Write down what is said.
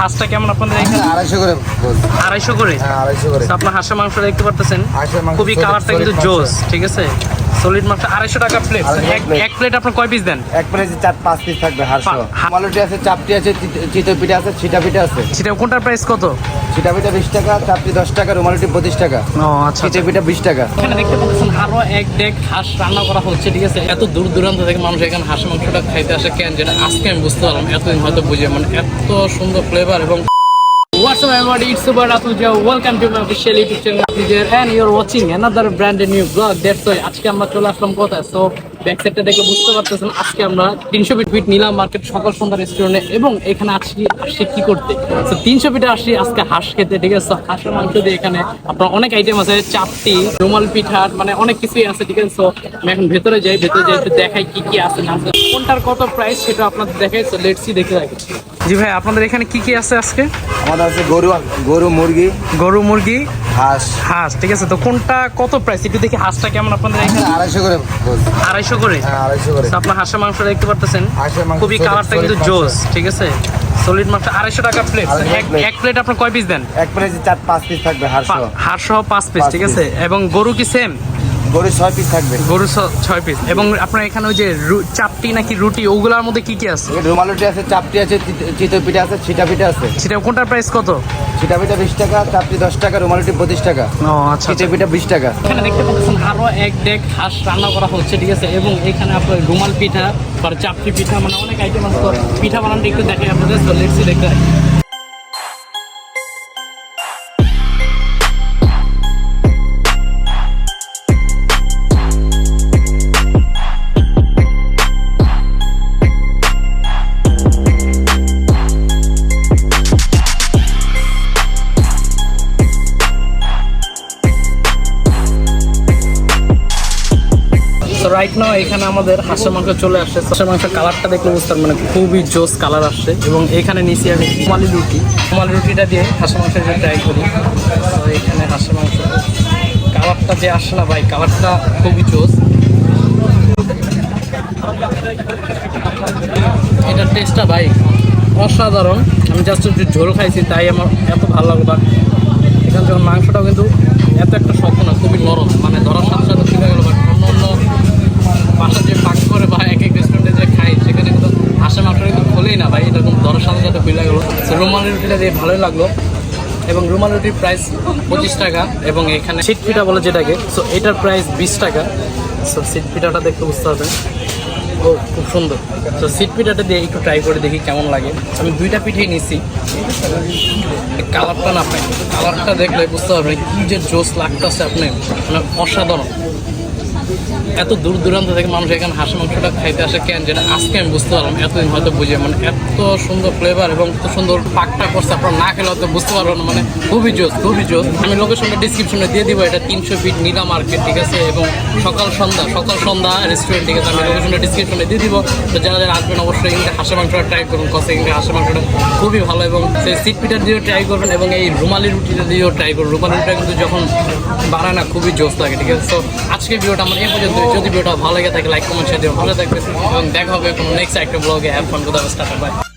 হাঁসটা কেমন আপনাদের এখানে? আড়াইশো করে আড়াইশো করে? হ্যাঁ আড়াইশো করে। আপনার হাঁসের মাংস দেখতে পারতেছেন? খুবই কালারটা কিন্তু। জোস ঠিক আছে? সলিড মাংস আড়াইশো টাকা প্লেট plate। এক প্লেট আপনার কয় পিস দেন? এক প্লেটে চার পাঁচ পিস থাকবে পা- মালুটি আছে চাপটি আছে চিত- চিতই পিঠা আছে ছিটা পিঠা আছে। সেটা কোনটার প্রাইস কত? ছিটা পিঠা বিশ টাকা চাপটি দশ টাকা রুমালুটি পঁচিশ টাকা। ও আচ্ছা চিতই পিঠা বিশ টাকা। এখানে দেখতে পাচ্ছেন আরও এক ডেক হাঁস রান্না করা হচ্ছে ঠিক আছে? এত দূর দূরান্ত থেকে মানুষ এখানে হাঁস মাংসটা খাইতে আসে কেন যেটা আজকে আমি বুঝতে পারলাম এতদিন হয়তো বুঝে মানে এত সুন্দর ফ্লেভার এবং What's up everybody, it's Super. Welcome to my official YouTube channel and you're watching another brand new vlog. That's why আজকে আমরা চলে আসলাম কোথায়? সো দেখে বুঝতে পারতেছেন আজকে আমরা তিনশো ফিট ফিট নিলাম মার্কেট সন্ধ্যা রেস্টুরেন্টে এবং এখানে আসছি আসছি কি করতে। তিনশো ফিটে আসছি আজকে হাঁস খেতে ঠিক আছে? হাঁসের মাংস দিয়ে এখানে আপনার অনেক আইটেম আছে চাপটি রুমাল পিঠা মানে অনেক কিছুই আছে ঠিক আছে? So, আমি এখন ভেতরে যাই ভেতরে যাই একটু দেখাই কি কি আছে না আছে কোনটার কত প্রাইস সেটা আপনাদের দেখাই তো লেটসি দেখে রাখি। জি ভাই আপনাদের এখানে কি কি আছে আজকে? আমাদের আছে গরু গরু মুরগি গরু মুরগি হাঁস। হাঁস ঠিক আছে? তো কোনটা কত প্রাইস একটু দেখি হাঁসটা কেমন আপনাদের এখানে? আড়াইশো করে। আড়াইশো করে? হ্যাঁ আড়াইশো করে। তো আপনার হাঁসের মাংস দেখতে পারতেছেন? হাঁসের মাংস খুবই কালারটা কিন্তু। জোস ঠিক আছে? সলিড মাংস আড়াইশো টাকা প্লেট এক এক প্লেট আপনার কয় পিস দেন? এক প্লেটে চার পাঁচ পিস থাকবে হাড়শো হাঁস সহ পাঁচ পিস ঠিক আছে? এবং গরু কি সেম গরু ছয় পিস থাকবে। গরু ছয় পিস এবং আপনার এখানে ওই যে চাপটি নাকি রুটি ওগুলোর মধ্যে কি কি আছে? রুমালুটি আছে চাপটি আছে চিত- পিঠা আছে ছিটা পিঠা আছে। সেটা কোনটার প্রাইস কত? ছিটা পিঠা বিশ টাকা চাপটি দশ টাকা রুমালুটি পঁচিশ টাকা। ও আচ্ছা চিতই পিঠা বিশ টাকা। এখানে দেখতে পাচ্ছেন আরও এক ডেক হাঁস রান্না করা হচ্ছে ঠিক আছে? এবং এখানে আপনার রুমাল পিঠা বা চাপটি পিঠা মানে অনেক আইটেম আছে। পিঠা বানানোটা একটু দেখে আপনাদের লেটসি দেখতে তো রাইট নাও এখানে আমাদের হাঁসের মাংস চলে আসছে হাঁসের মাংসের কালারটা দেখলে বুঝতে মানে খুবই জোস কালার আসছে এবং এখানে নিচে আমি রুমালি রুটি। রুমালি রুটিটা দিয়ে হাঁসের মাংসের ট্রাই করি। তো এখানে হাঁসের মাংস। কালারটা যে আসে না ভাই, কালারটা খুবই জোস। এটার টেস্টটা ভাই অসাধারণ। আমি জাস্ট একটু ঝোল খাইছি, তাই আমার এত ভালো লাগল এখানে যখন মাংসটাও কিন্তু এত একটা শক্ত না খুবই নরম মানে ধরার সাথে সাথে ঠিক হয়ে গেলো বাট অন্য অন্য বাসা যে পাক করে বা এক এক রেস্টুরেন্টে যে খাই সেখানে কিন্তু হাঁসের মাংসটা কিন্তু খোলেই না ভাই এটা কিন্তু ধরার সাথে সাথে খুলে গেলো রুমালি রুটিটা দিয়ে ভালোই লাগল। এবং রুমাল রুটির প্রাইস পঁচিশ টাকা, এবং এখানে সিট পিঠা বলে যেটাকে সো এটার প্রাইস বিশ টাকা। সো সিট পিঠাটা দেখতে বুঝতে পারবেন। ও, খুব সুন্দর। তো সিট পিঠাটা দিয়ে একটু ট্রাই করে দেখি কেমন লাগে। আমি দুইটা পিঠেই নিছি। কালারটা না পাই কালারটা দেখলে বুঝতে পারবেন কি যে জোস লাগতেছে আপনি। মানে অসাধারণ। এত দূর দূরান্ত থেকে মানুষ এখানে হাঁস মাংসটা খাইতে আসে কেন যেটা আজকে আমি বুঝতে পারলাম, এতদিন হয়তো বুঝে মানে এত সুন্দর ফ্লেভার এবং এত সুন্দর পাকটা করছে, আপনারা না খেলে হয়তো বুঝতে পারবেন না মানে খুবই জোস খুবই জোস। আমি লোকেশনটা ডিসক্রিপশনে দিয়ে দিব, এটা তিনশো ফিট নীলা মার্কেট ঠিক আছে? এবং সকাল সন্ধ্যা সকাল সন্ধ্যা রেস্টুরেন্ট ঠিক আছে? আমি লোকেশনটা ডিসক্রিপশনে দিয়ে দিব। তো যারা যারা আসবেন অবশ্যই কিন্তু হাঁসের মাংসটা ট্রাই করুন কষে কিন্তু হাঁসের মাংসটা খুবই ভালো এবং সেই সিট পিঠার দিয়েও ট্রাই করবেন এবং এই রুমালি রুটিটা দিয়েও ট্রাই করুন। রুমালি রুটিটা কিন্তু যখন বাড়ায় না, খুবই জোস লাগে, ঠিক আছে? তো আজকে ভিডিওটা আমার এই পর্যন্ত। যদি ভিডিওটা ভালো লাগে থাকে লাইক কমেন্ট শেয়ার দিয়ে ভালো থাকবে এবং দেখা হবে কোনো নেক্সট একটা ব্লগে হ্যাভ ফান কোথাও স্টার্ট বাই